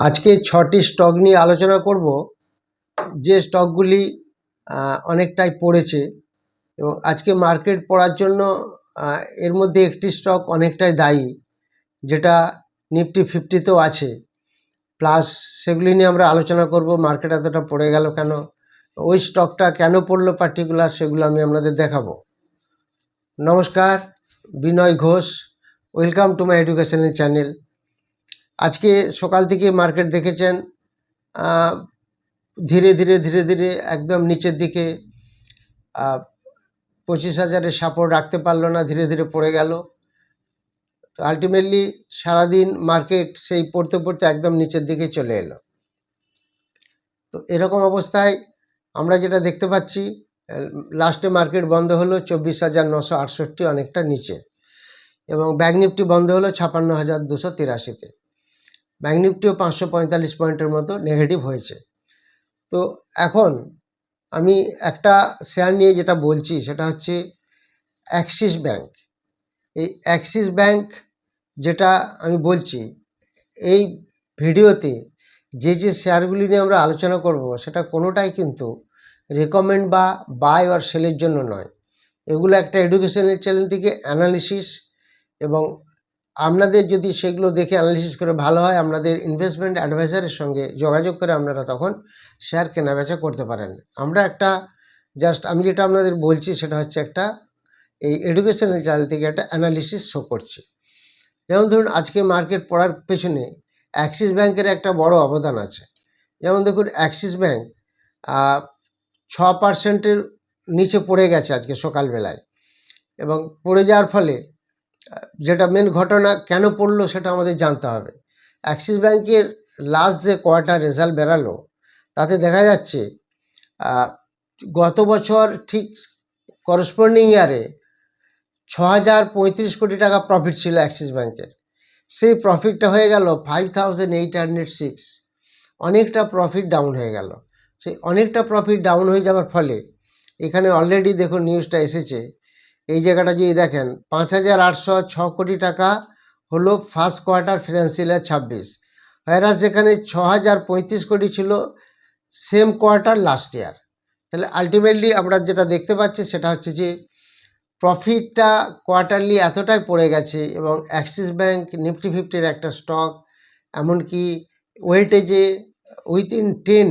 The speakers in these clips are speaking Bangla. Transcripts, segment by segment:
আজকে ছটি স্টক নিয়ে আলোচনা করব। যে স্টকগুলি অনেকটাই পড়েছে এবং আজকে মার্কেট পড়ার জন্য এর মধ্যে একটি স্টক অনেকটাই দায়ী, যেটা নিফটি ফিফটিতেও আছে। প্লাস সেগুলি নিয়ে আমরা আলোচনা করব মার্কেট এতটা পড়ে গেল কেন, ওই স্টকটা কেন পড়ল পার্টিকুলার সেগুলো আমি আপনাদের দেখাবো। নমস্কার, Binoy Ghosh welcome to my educational channel আজকে সকাল থেকে মার্কেট দেখেছেন ধীরে ধীরে ধীরে ধীরে একদম নিচের দিকে পঁচিশ হাজারের সাপোর্ট রাখতে পারল না, ধীরে ধীরে পড়ে গেল। তো আলটিমেটলি সারাদিন মার্কেট সেই পড়তে পড়তে একদম নিচের দিকে চলে এলো। তো এরকম অবস্থায় আমরা যেটা দেখতে পাচ্ছি লাস্টে মার্কেট বন্ধ হলো চব্বিশ হাজার নশো আটষট্টি, অনেকটা নিচে। এবং ব্যাঙ্ক নিফটি বন্ধ হলো ছাপান্ন হাজার দুশো তিরাশিতে। ব্যাঙ্ক নিফটিও পাঁচশো পঁয়তাল্লিশ পয়েন্টের মতো নেগেটিভ হয়েছে। তো এখন আমি একটা শেয়ার নিয়ে যেটা বলছি, সেটা হচ্ছে অ্যাক্সিস ব্যাংক এই অ্যাক্সিস ব্যাংক যেটা আমি বলছি, এই ভিডিওতে যে যে শেয়ারগুলি নিয়ে আমরা আলোচনা করব, সেটা কোনোটাই কিন্তু রেকমেন্ড বা বাই আর সেলের জন্য নয়। এগুলো একটা এডুকেশনের চ্যানেল থেকে অ্যানালিসিস এবং আপনাদের যদি সেগুলো দেখে অ্যানালিসিস করে ভালো হয়, আপনাদের ইনভেস্টমেন্ট অ্যাডভাইজারের সঙ্গে যোগাযোগ করে আপনারা তখন শেয়ার কেনাবেচা করতে পারেন। আমরা একটা জাস্ট আমি যেটা আপনাদের বলছি সেটা হচ্ছে একটা এই এডুকেশনাল চ্যানেল থেকে একটা অ্যানালিসিস শো করছি। যেমন ধরুন আজকে মার্কেট পড়ার পেছনে অ্যাক্সিস ব্যাংকের একটা বড় অবদান আছে। যেমন দেখুন অ্যাক্সিস ব্যাংক ছ পার্সেন্টের নিচে পড়ে গেছে আজকে সকালবেলায়। এবং পড়ে যাওয়ার ফলে যেটা মেন ঘটনা কেন পড়ল সেটা আমাদের জানতে হবে। অ্যাক্সিস ব্যাংকের লাস্ট যে কোয়ার্টার রেজাল্ট বেরালো, তাতে দেখা যাচ্ছে গত বছর ঠিক করসপন্ডিং ইয়ারে ছ হাজার পঁয়ত্রিশ কোটি টাকা প্রফিট ছিল অ্যাক্সিস ব্যাংকের সেই প্রফিটটা হয়ে গেল five thousand eight hundred six অনেকটা প্রফিট ডাউন হয়ে গেল। সেই অনেকটা প্রফিট ডাউন হয়ে যাওয়ার ফলে এখানে অলরেডি দেখুন নিউজটা এসেছে এই জায়গাটা যদি দেখেন, পাঁচ হাজার আটশো ছ কোটি টাকা হলো ফার্স্ট কোয়ার্টার ফিনান্সিয়াল ছাব্বিশ। ভাইরাস যেখানে ছ হাজার পঁয়ত্রিশ কোটি ছিল সেম কোয়ার্টার লাস্ট ইয়ার তাহলে আলটিমেটলি আমরা যেটা দেখতে পাচ্ছি সেটা হচ্ছে যে প্রফিটটা কোয়ার্টারলি এতটাই পড়ে গেছে এবং অ্যাক্সিস ব্যাংক নিফটি ফিফটির একটা স্টক এমনকি ওয়েটেজে উইথ ইন টেন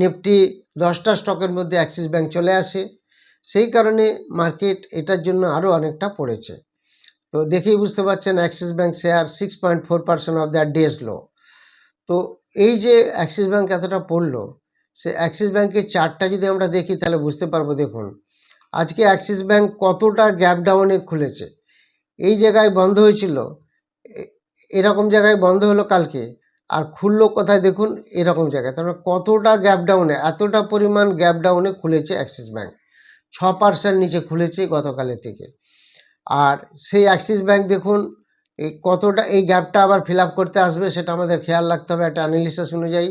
নিফটি দশটা স্টকের মধ্যে অ্যাক্সিস ব্যাংক চলে আসে। সেই কারণে মার্কেট এটার জন্য আরও অনেকটা পড়েছে। তো দেখেই বুঝতে পারছেন, Axis bank share six point four percent of that day's low তো এই যে অ্যাক্সিস ব্যাঙ্ক এতটা পড়ল, সে অ্যাক্সিস ব্যাঙ্কের চার্টটা যদি আমরা দেখি, তাহলে বুঝতে পারব, দেখুন, আজকে অ্যাক্সিস ব্যাঙ্ক কতটা গ্যাপ ডাউনে খুলেছে। এই জায়গায় বন্ধ হয়েছিল এরকম জায়গায় বন্ধ হলো কালকে, আর খুললো কোথায় দেখুন, এরকম জায়গায়। তার মানে কতটা গ্যাপ ডাউনে, এতটা পরিমাণ গ্যাপ ডাউনে খুলেছে অ্যাক্সিস ব্যাংক। ছ পার্সেন্ট নিচে খুলেছে গতকালের থেকে। আর সেই অ্যাক্সিস ব্যাংক দেখুন এই কতটা, এই গ্যাপটা আবার ফিল করতে আসবে সেটা আমাদের খেয়াল রাখতে হবে একটা অ্যানালিসিস অনুযায়ী।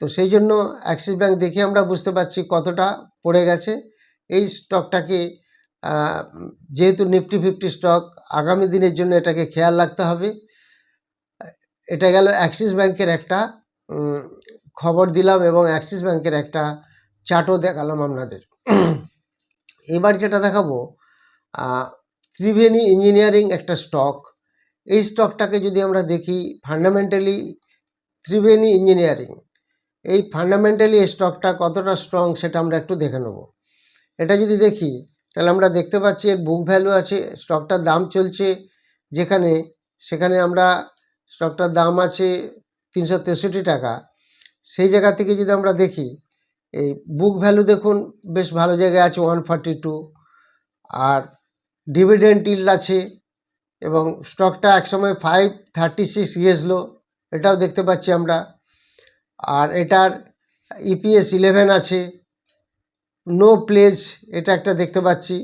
তো সেই জন্য অ্যাক্সিস ব্যাংক দেখে আমরা বুঝতে পারছি কতটা পড়ে গেছে। এই স্টকটাকে যেহেতু নিফটি ফিফটি স্টক আগামী দিনের জন্য এটাকে খেয়াল রাখতে হবে। এটা গেল অ্যাক্সিস ব্যাংকের একটা খবর দিলাম এবং অ্যাক্সিস ব্যাংকের একটা চার্টও দেখালাম আপনাদের। এবার যেটা দেখাবো ত্রিবেণী ইঞ্জিনিয়ারিং একটা স্টক এই স্টকটাকে যদি আমরা দেখি ফান্ডামেন্টালি ত্রিবেণী ইঞ্জিনিয়ারিং এই ফান্ডামেন্টালি স্টকটা কতটা স্ট্রং সেটা আমরা একটু দেখে নেব। এটা যদি দেখি, তাহলে আমরা দেখতে পাচ্ছি এর বুক ভ্যালু আছে স্টকটার দাম চলছে, যেখানে, সেখানে আমরা স্টকটার দাম আছে তিনশো তেষট্টি টাকা। সেই জায়গা থেকে যদি আমরা দেখি এই বুক ভ্যালু দেখুন, বেশ ভালো জায়গায় আছে ওয়ান ফর্টি টু আর ডিভিডেন্ড ইল্ড আছে, এবং স্টকটা একসময় ফাইভ থার্টি সিক্স গিয়েছিল, এটাও দেখতে পাচ্ছি আমরা, আর এটার ইপিএস ইলেভেন আছে নো প্লেজ এটা একটা দেখতে পাচ্ছি,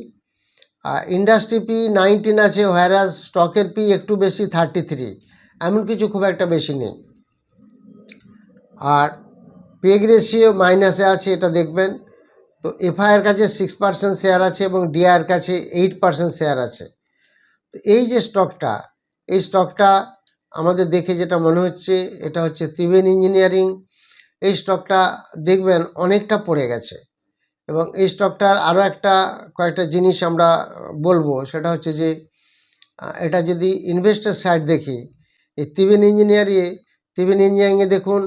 আর ইন্ডাস্ট্রি পি নাইনটিন আছে হোয়ারাস স্টকের পি একটু বেশি থার্টি থ্রি এমন কিছু খুব একটা বেশি নেই, আর পেগ রেশিও মাইনাসে আছে, এটা দেখবেন। তো এফআইয়ের কাছে সিক্স পার্সেন্ট শেয়ার আছে এবং ডিআইয়ের কাছে এইট পার্সেন্ট শেয়ার আছে। তো এই যে স্টকটা এই স্টকটা আমাদের দেখে যেটা মনে হচ্ছে, এটা হচ্ছে ত্রিবেণ ইঞ্জিনিয়ারিং এই স্টকটা দেখবেন অনেকটা পড়ে গেছে এবং এই স্টকটার আরও একটা কয়েকটা জিনিস আমরা বলব, সেটা হচ্ছে যে এটা যদি ইনভেস্টার সাইড দেখি, এই ত্রিবেণ ইঞ্জিনিয়ারিংয়ে ত্রিবেণ ইঞ্জিনিয়ারিংয়ে দেখুন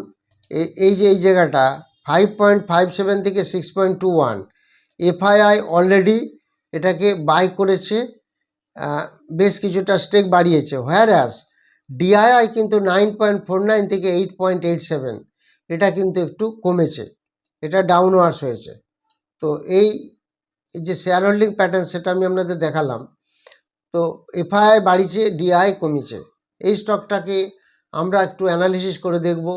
এই যে, এই জায়গাটা ফাইভ পয়েন্ট ফাইভ সেভেন থেকে six point two one FII already এটাকে বাই করেছে বেশ কিছুটা স্টেক বাড়িয়েছে। হোয়ার অ্যাজ ডিআইআই কিন্তু নাইন পয়েন্ট ফোর নাইন থেকে এইট পয়েন্ট এইট সেভেন এটা কিন্তু একটু কমেছে। এটা ডাউনওয়ার্স হয়েছে। তো এই এই যে শেয়ার হোল্ডিং প্যাটার্ন সেটা আমি আপনাদের দেখালাম। তো এফআইআই বাড়িছে ডিআই কমেছে। এই স্টকটাকে আমরা একটু অ্যানালিসিস করে দেখব।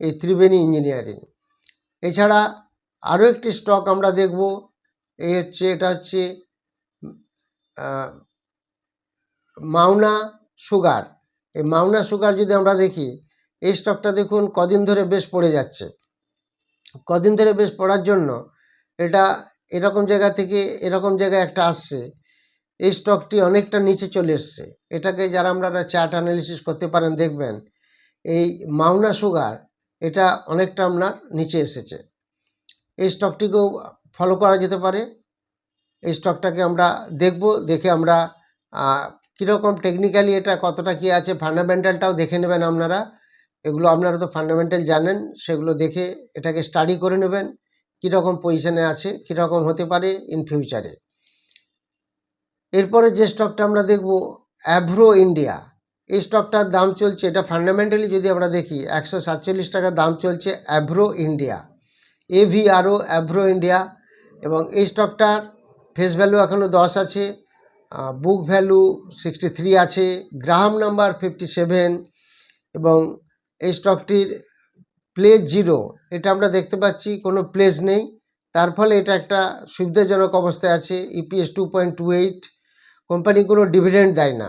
এই ত্রিবেণী ইঞ্জিনিয়ারিং। এছাড়া আরও একটি স্টক আমরা দেখব, এই হচ্ছে, এটা হচ্ছে মাওনা সুগার। এই মাওনা সুগার যদি আমরা দেখি, এই স্টকটা দেখুন কদিন ধরে বেশ পড়ে যাচ্ছে। কদিন ধরে বেশ পড়ার জন্য এটা এরকম জায়গা থেকে এরকম জায়গায় একটা আসছে, এই স্টকটি অনেকটা নিচে চলে এসছে। এটাকে যারা আপনারা চার্ট অ্যানালিসিস করতে পারেন দেখবেন, এই মাওনা সুগার এটা অনেকটা আপনার নিচে এসেছে। এই স্টকটিকেও ফলো করা যেতে পারে। এই স্টকটাকে আমরা দেখব, দেখে আমরা কীরকম টেকনিক্যালি এটা কতটা কী আছে ফান্ডামেন্টালটাও দেখে নেবেন আপনারা। এগুলো আপনারা তো ফান্ডামেন্টাল জানেন, সেগুলো দেখে এটাকে স্টাডি করে নেবেন, কীরকম পজিশনে আছে, কীরকম হতে পারে ইন ফিউচারে এরপরে যে স্টকটা আমরা দেখব অ্যাভ্রো ইন্ডিয়া এই স্টকটার দাম চলছে, এটা ফান্ডামেন্টালি যদি আমরা দেখি, একশো সাতচল্লিশ টাকা দাম চলছে Avro India AVRO Avro India এবং এই স্টকটার ফেস ভ্যালু এখনও দশ আছে বুক ভ্যালু সিক্সটি থ্রি আছে, গ্রাহাম নাম্বার ফিফটি সেভেন এবং এই স্টকটির প্লেস জিরো এটা আমরা দেখতে পাচ্ছি, কোনো প্লেস নেই। তার ফলে এটা একটা সুবিধাজনক অবস্থায় আছে EPS two point two eight company কোনো ডিভিডেন্ড দেয় না।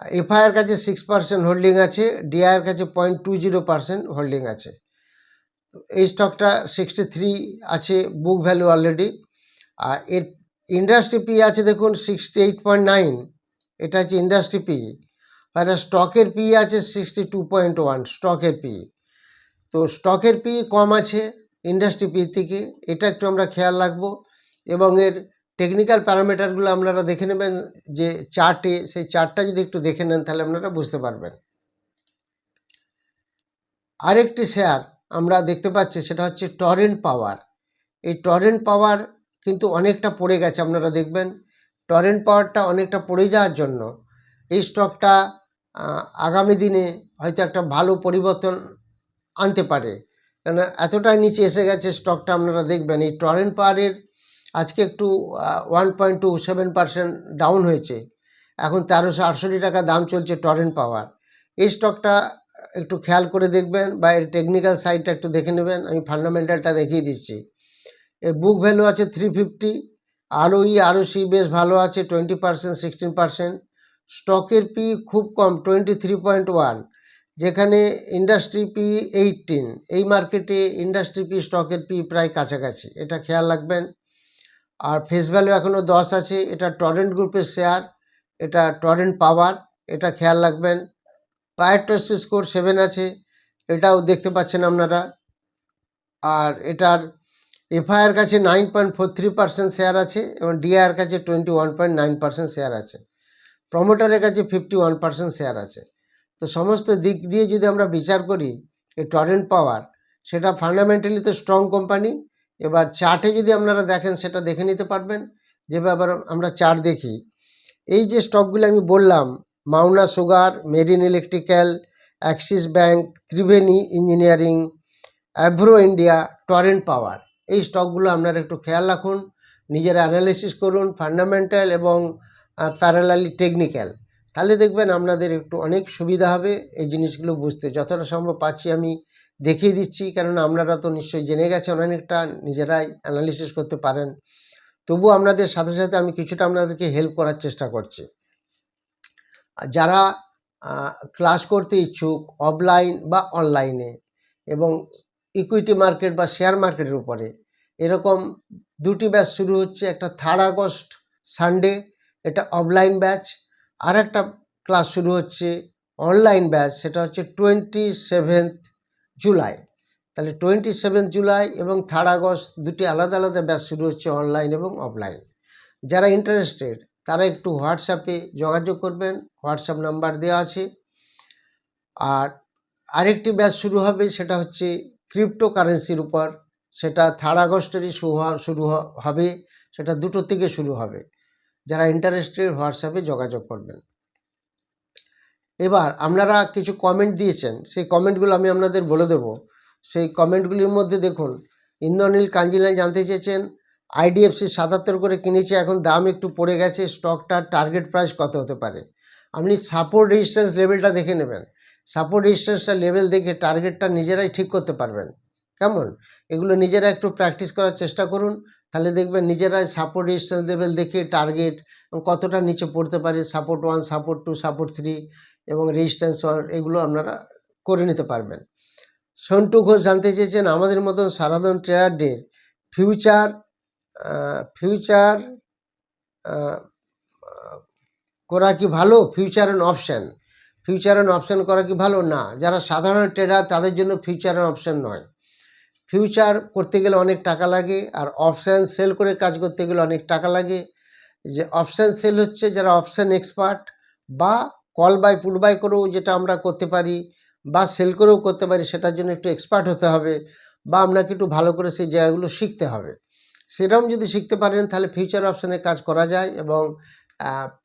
এফআইআর কাছে সিক্স পার্সেন্ট হোল্ডিং আছে ডিআইয়ের কাছে point two zero percent holding আছে। এই স্টকটা সিক্সটি থ্রি আছে বুক ভ্যালু অলরেডি আর এর ইন্ডাস্ট্রি পি আছে দেখুন সিক্সটি এইট পয়েন্ট নাইন এটা হচ্ছে ইন্ডাস্ট্রি পি আর স্টকের পি আছে সিক্সটি টু পয়েন্ট ওয়ান স্টকের পি তো স্টকের পি কম আছে ইন্ডাস্ট্রি পি থেকে। এটা একটু আমরা খেয়াল রাখব। এবং এর টেকনিক্যাল প্যারামিটারগুলো আপনারা দেখে নেবেন, যে চার্টে সেই চার্টটা যদি একটু দেখে নেন, তাহলে আপনারা বুঝতে পারবেন। আরেকটি শেয়ার আমরা দেখতে পাচ্ছি, সেটা হচ্ছে টরেন্ট পাওয়ার এই টরেন্ট পাওয়ার কিন্তু অনেকটা পড়ে গেছে, আপনারা দেখবেন। টরেন্ট পাওয়ারটা অনেকটা পড়ে যাওয়ার জন্য এই স্টকটা আগামী দিনে হয়তো একটা ভালো পরিবর্তন আনতে পারে। কেন এতটাই নিচে এসে গেছে স্টকটা আপনারা দেখবেন। এই টরেন্ট পাওয়ারের আজকে একটু one point two seven percent down হয়েছে। এখন তেরোশো আটষট্টি টাকা দাম চলছে টরেন্ট পাওয়ার এই স্টকটা একটু খেয়াল করে দেখবেন বা এর টেকনিক্যাল সাইডটা একটু দেখে নেবেন। আমি ফান্ডামেন্টালটা দেখিয়ে দিচ্ছি। এর বুক ভ্যালু আছে three fifty R O E R O C বেশ ভালো আছে টোয়েন্টি পার্সেন্ট সিক্সটিন পার্সেন্ট স্টকের পি খুব কম টোয়েন্টি থ্রি পয়েন্ট ওয়ান যেখানে ইন্ডাস্ট্রি পি এইটিন এই মার্কেটে ইন্ডাস্ট্রি পি স্টকের পি প্রায় কাছাকাছি। এটা খেয়াল রাখবেন। আর ফেস ভ্যালু এখনও দশ আছে। এটা টরেন্ট গ্রুপের শেয়ার এটা টরেন্ট পাওয়ার এটা খেয়াল রাখবেন। পায়ারটসি স্কোর সেভেন আছে, এটাও দেখতে পাচ্ছেন আপনারা। আর এটার এফআইআর কাছে nine point four three percent share আছে এবং ডিআইআর কাছে twenty one point nine percent share আছে প্রমোটারের কাছে ফিফটি ওয়ান পার্সেন্ট শেয়ার আছে। তো সমস্ত দিক দিয়ে যদি আমরা বিচার করি, এই টরেন্ট পাওয়ার সেটা ফান্ডামেন্টালি তো স্ট্রং কোম্পানি এবার চার্টে যদি আপনারা দেখেন, সেটা দেখে নিতে পারবেন। যেভাবে আমরা চার্ট দেখি, এই যে স্টকগুলো আমি বললাম Mawana sugar marine electrical Axis bank Triveni engineering Avro India Torrent power এই স্টকগুলো আপনারা একটু খেয়াল রাখুন, নিজেরা অ্যানালিসিস করুন ফান্ডামেন্টাল এবং প্যারালালি টেকনিক্যাল তাহলে দেখবেন আপনাদের একটু অনেক সুবিধা হবে, এই জিনিসগুলো বুঝতে। যতটা সম্ভব পাচ্ছি আমি দেখিয়ে দিচ্ছি, কেননা আপনারা তো নিশ্চয়ই জেনে গেছেন অনেকটা, নিজেরাই অ্যানালিসিস করতে পারেন। তবু আপনাদের সাথে সাথে আমি কিছুটা আপনাদেরকে হেল্প করার চেষ্টা করছি। যারা ক্লাস করতে ইচ্ছুক অফলাইন বা অনলাইনে এবং ইকুইটি মার্কেট বা শেয়ার মার্কেটের উপরে, এরকম দুটি ব্যাচ শুরু হচ্ছে, একটা থার্ড আগস্ট সানডে এটা অফলাইন ব্যাচ আর একটা ক্লাস শুরু হচ্ছে অনলাইন ব্যাচ সেটা হচ্ছে টোয়েন্টি সেভেন্থ জুলাই। তাহলে টোয়েন্টি সেভেন্থ জুলাই এবং থার্ড আগস্ট দুটি আলাদা আলাদা ব্যাচ শুরু হচ্ছে অনলাইন এবং অফলাইন যারা ইন্টারেস্টেড তারা একটু হোয়াটসঅ্যাপে যোগাযোগ করবেন হোয়াটসঅ্যাপ নাম্বার দেওয়া আছে। আর আরেকটি ব্যাচ শুরু হবে, সেটা হচ্ছে ক্রিপ্টো কারেন্সির উপর। সেটা থার্ড আগস্টেরই শুরু হবে, সেটা দুটো থেকে শুরু হবে। যারা ইন্টারেস্টেড হোয়াটসঅ্যাপে যোগাযোগ করবেন। এবার আপনারা কিছু কমেন্ট দিয়েছেন, সেই কমেন্টগুলো আমি আপনাদের বলে দেব। সেই কমেন্টগুলির মধ্যে দেখুন, ইন্দ্রনীল কাঞ্জিলান জানতে চেয়েছেন আইডিএফসি সাতাত্তর করে কিনেছে, এখন দাম একটু পড়ে গেছে স্টকটার টার্গেট প্রাইস কত হতে পারে? আপনি সাপোর্ট রেজিস্ট্যান্স লেভেলটা দেখে নেবেন। সাপোর্ট রেজিস্ট্যান্সটা লেভেল দেখে টার্গেটটা নিজেরাই ঠিক করতে পারবেন। কেমন? এগুলো নিজেরা একটু প্র্যাকটিস করার চেষ্টা করুন, তাহলে দেখবেন নিজেরাই সাপোর্ট রেজিস্ট্যান্স লেভেল দেখে টার্গেট কতটা নিচে পড়তে পারে support one support two support three এবং রেজিস্ট্যান্স এগুলো আপনারা করে নিতে পারবেন। সন্টু ঘোষ জানতে চেয়েছেন, আমাদের মতন সাধারণ ট্রেডারদের ফিউচার ফিউচার করা কি ভালো? Future and option future and option করা কি ভালো? না। যারা সাধারণ ট্রেডার তাদের জন্য ফিউচার অ্যান্ড অপশান নয়। ফিউচার করতে গেলে অনেক টাকা লাগে আর অপশান সেল করে কাজ করতে গেলে অনেক টাকা লাগে। যে অপশান সেল হচ্ছে যারা অপশান এক্সপার্ট বা কল বাই পুট বাই করেও যেটা আমরা করতে পারি বা সেল করেও করতে পারি, সেটার জন্য একটু এক্সপার্ট হতে হবে বা আপনাকে একটু ভালো করে সেই জায়গাগুলো শিখতে হবে। সেরকম যদি শিখতে পারেন, তাহলে ফিউচার অপশানে কাজ করা যায় এবং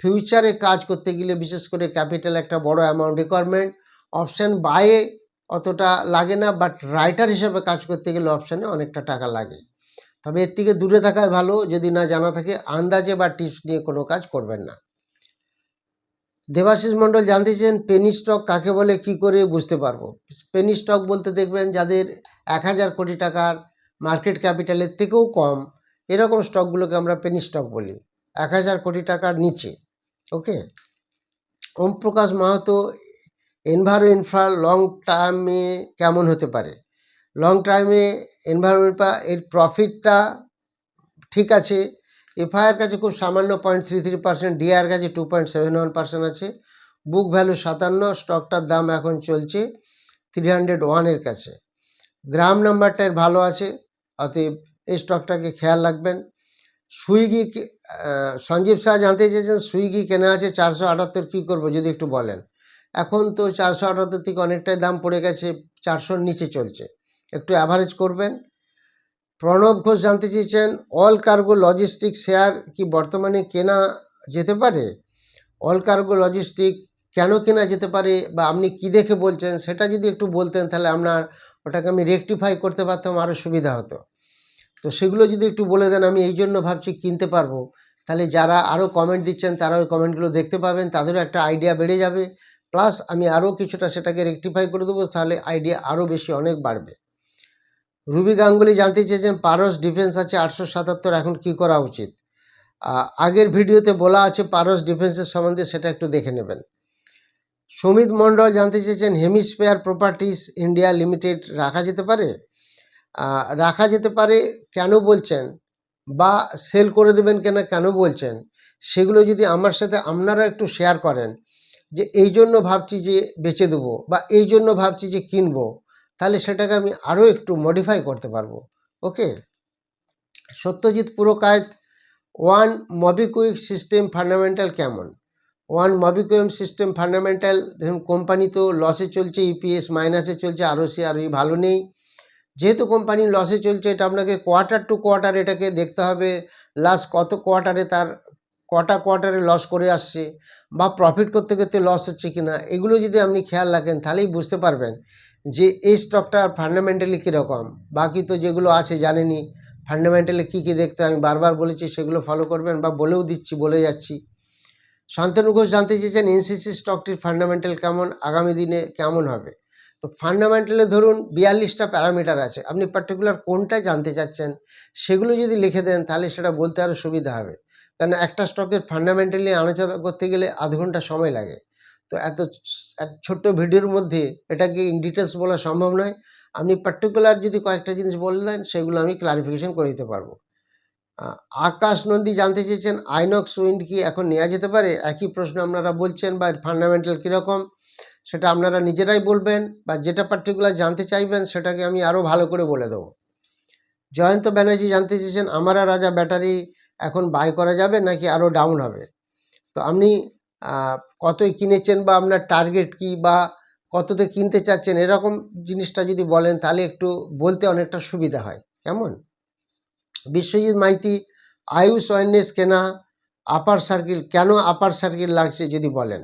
ফিউচারে কাজ করতে গেলে বিশেষ করে ক্যাপিটাল একটা বড় অ্যামাউন্ট রিকোয়ারমেন্ট অপশান বায়ে অতটা লাগে না বাট রাইটার হিসেবে কাজ করতে গেলে অপশানে অনেকটা টাকা লাগে। তবে এর থেকে দূরে থাকাই ভালো, যদি না জানা থাকে, আন্দাজে বা টিপস নিয়ে কোনো কাজ করবেন না। দেবাশিস মণ্ডল জানতে চেয়েছেন পেনি স্টক কাকে বলে, কি করে বুঝতে পারব। পেনি স্টক বলতে দেখবেন যাদের এক হাজার কোটি টাকার মার্কেট ক্যাপিটালের থেকেও কম, এরকম স্টকগুলোকে আমরা পেনি স্টক বলি, এক হাজার কোটি টাকার নিচে okay Om Prakash Mahato enviro infra long টার্মে কেমন হতে পারে? লং টার্মে এনভায়রনমেন্ট এর প্রফিটটা ঠিক আছে এফআইআর কাছে খুব সামান্য পয়েন্ট থ্রি থ্রি পার্সেন্ট ডিআর কাছে two point seven one percent আছে। বুক ভ্যালু সাতান্ন স্টকটার দাম এখন চলছে থ্রি হান্ড্রেড ওয়ানের কাছে। গ্রাম নাম্বারটার ভালো আছে, অতএব এই স্টকটাকে খেয়াল রাখবেন। সুইগি সঞ্জীব শাহ জানতে চেয়েছেন সুইগি কেনা আছে চারশো আটাত্তর, কী করব যদি একটু বলেন? এখন তো চারশো আটাত্তর থেকে অনেকটাই দাম পড়ে গেছে, চারশোর নিচে চলছে। একটু অ্যাভারেজ করবেন। প্রণব ঘোষ জানতে চেয়েছেন, অল কার্গো লজিস্টিক শেয়ার কি বর্তমানে কেনা যেতে পারে? অল কার্গো লজিস্টিক কেন কেনা যেতে পারে বা আপনি কি দেখে বলছেন সেটা যদি একটু বলতেন তাহলে আপনার ওটাকে আমি রেকটিফাই করতে পারতাম আরও সুবিধা হতো। তো সেগুলো যদি একটু বলে দেন, আমি এই জন্য ভাবছি কিনতে পারব। তাহলে যারা আরও কমেন্ট দিচ্ছেন, তারা ওই কমেন্টগুলো দেখতে পাবেন, তাদেরও একটা আইডিয়া বেড়ে যাবে। প্লাস আমি আরও কিছুটা সেটাকে রেকটিফাই করে দেবো, তাহলে আইডিয়া আরও বেশি অনেক বাড়বে। রুবি গাঙ্গুলি জানতে চেয়েছেন, পারস ডিফেন্স আছে আটশো সাতাত্তর, এখন কি করা উচিত? আগের ভিডিওতে বলা আছে পারস ডিফেন্সের সম্বন্ধে, সেটা একটু দেখে নেবেন। সমিত মণ্ডল জানতে চেয়েছেন হেমিস্ফেয়ার প্রপার্টিস ইন্ডিয়া লিমিটেড রাখা যেতে পারে? রাখা যেতে পারে কেন বলছেন? বা সেল করে দেবেন কেন কেন বলছেন? সেগুলো যদি আমার সাথে আপনারা একটু শেয়ার করেন, যে এই জন্য ভাবছি যে বেচে দেবো, বা এই জন্য ভাবছি যে কিনবো তাহলে সেটাকে আমি আরও একটু মডিফাই করতে পারব। Okay Satyajit, Purkait one Mobikwik system fundamental কেমন? ওয়ান মবিকুইম সিস্টেম ফান্ডামেন্টাল দেখুন কোম্পানি তো লসে চলছে ইপিএস মাইনাসে চলছে আরও সে আরও ভালো নেই। যেহেতু কোম্পানি লসে চলছে, এটা আপনাকে কোয়ার্টার টু কোয়ার্টার এটাকে দেখতে হবে। লাস্ট কত কোয়ার্টারে তার, কটা কোয়ার্টারে লস করে আসছে, বা প্রফিট করতে করতে লস হচ্ছে কিনা, এগুলো যদি আপনি খেয়াল রাখেন, তাহলেই বুঝতে পারবেন যে এই স্টকটা ফান্ডামেন্টালি কীরকম? বাকি তো যেগুলো আছে জানেনি ফান্ডামেন্টালি কী কী দেখতে আমি বারবার বলেছি, সেগুলো ফলো করবেন বা বলেও দিচ্ছি, বলে যাচ্ছি। শান্তনু ঘোষ জানতে চেয়েছেন, এনসিসি স্টকটির ফান্ডামেন্টাল কেমন, আগামী দিনে কেমন হবে? তো ফান্ডামেন্টালে ধরুন, বিয়াল্লিশটা প্যারামিটার আছে, আপনি পার্টিকুলার কোনটা জানতে চাচ্ছেন, সেগুলো যদি লিখে দেন, তাহলে সেটা বলতে আরও সুবিধা হবে। কারণ একটা স্টকের ফান্ডামেন্টালি আলোচনা করতে গেলে আধ ঘণ্টা সময় লাগে। তো এত ছোট্ট ভিডিওর মধ্যে এটাকে ইন ডিটেলস বলা সম্ভব নয়। আপনি পার্টিকুলার যদি কয়েকটা জিনিস বললেন সেগুলো আমি ক্লারিফিকেশন করে দিতে পারব। আকাশ নন্দী জানতে চেয়েছেন, আইনক্স উইন্ড কি এখন নেওয়া যেতে পারে? একই প্রশ্ন আপনারা বলছেন, বা ফান্ডামেন্টাল কীরকম? সেটা আপনারা নিজেরাই বলবেন, বা যেটা পার্টিকুলার জানতে চাইবেন, সেটাকে আমি আরও ভালো করে বলে দেবো। জয়ন্ত ব্যানার্জি জানতে চেয়েছেন, আমারা রাজা ব্যাটারি এখন বাই করা যাবে নাকি আরও ডাউন হবে? তো আপনি কতই কিনেছেন বা আপনার টার্গেট কি বা কততে কিনতে চাচ্ছেন, এরকম জিনিসটা যদি বলেন তাহলে একটু বলতে অনেকটা সুবিধা হয়। কেমন? বিশ্বজিৎ মাইতি, আয়ুষ ওয়েলনেস কেনা আপার সার্কিল কেন আপার সার্কিল লাগছে যদি বলেন?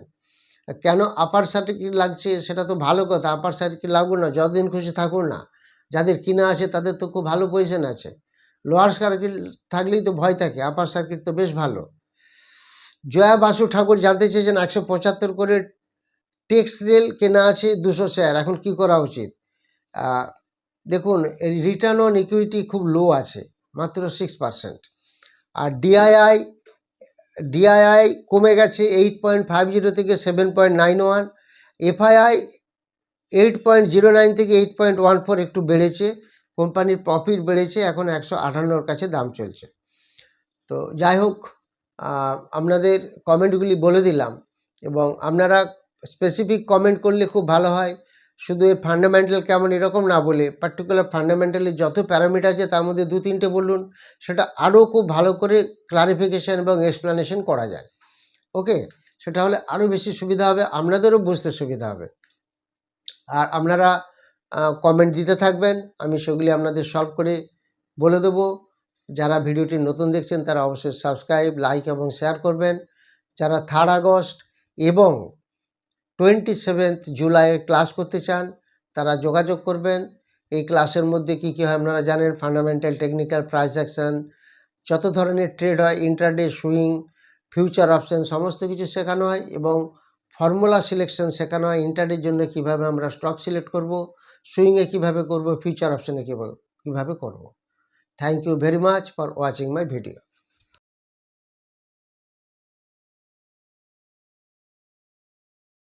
কেন আপার সার্কিল লাগছে সেটা তো ভালো কথা আপার সার্কিল লাগুন না, যতদিন খুশি থাকুন না। যাদের কিনা আছে তাদের তো খুব ভালো পজিশন আছে। লোয়ার সার্কিল থাকলেই তো ভয় থাকে আপার সার্কিট তো বেশ ভালো। জয়া বাসু ঠাকুর জানতে চেয়েছেন একশো পঁচাত্তর করে টেক্স রেল কেনা আছে দুশো শেয়ার, এখন কি করা উচিত? দেখুন রিটার্ন অন ইকুইটি খুব লো আছে, মাত্র সিক্স পার্সেন্ট আর ডিআইআই ডিআইআই কমে গেছে এইট পয়েন্ট ফাইভ জিরো থেকে seven point nine one FII eight point zero nine থেকে এইট পয়েন্ট ওয়ান ফোর একটু বেড়েছে, কোম্পানির প্রফিট বেড়েছে, এখন একশো আটান্নর কাছে দাম চলছে। তো যাই হোক আপনাদের কমেন্টগুলি বলে দিলাম এবং আপনারা স্পেসিফিক কমেন্ট করলে খুব ভালো হয়। শুধু এর ফান্ডামেন্টাল কেমন এরকম না বলে পার্টিকুলার ফান্ডামেন্টালি যত প্যারামিটার আছে তার মধ্যে দু তিনটে বলুন, সেটা আরও খুব ভালো করে ক্লারিফিকেশন এবং এক্সপ্লানেশন করা যায়। ওকে সেটা হলে আরও বেশি সুবিধা হবে, আপনাদেরও বুঝতে সুবিধা হবে। আর আপনারা কমেন্ট দিতে থাকবেন, আমি সেগুলি আপনাদের সলভ করে বলে দেবো। যারা ভিডিওটি নতুন দেখছেন, তারা অবশ্যই সাবস্ক্রাইব লাইক এবং শেয়ার করবেন। যারা থার্ড আগস্ট এবং টোয়েন্টি সেভেন্থ জুলাইয়ের ক্লাস করতে চান, তারা যোগাযোগ করবেন। এই ক্লাসের মধ্যে কী কী হয় আপনারা জানেন? ফান্ডামেন্টাল টেকনিক্যাল প্রাইস অ্যাকশন যত ধরনের ট্রেড হয় ইন্টারডে সুইং ফিউচার অপশান সমস্ত কিছু শেখানো হয় এবং ফর্মুলা সিলেকশন শেখানো হয় ইন্টারডের জন্য কীভাবে আমরা স্টক সিলেক্ট করব সুইংয়ে কীভাবে করব ফিউচার অপশানে কীভাবে কীভাবে করব। Thank you very much for watching my video.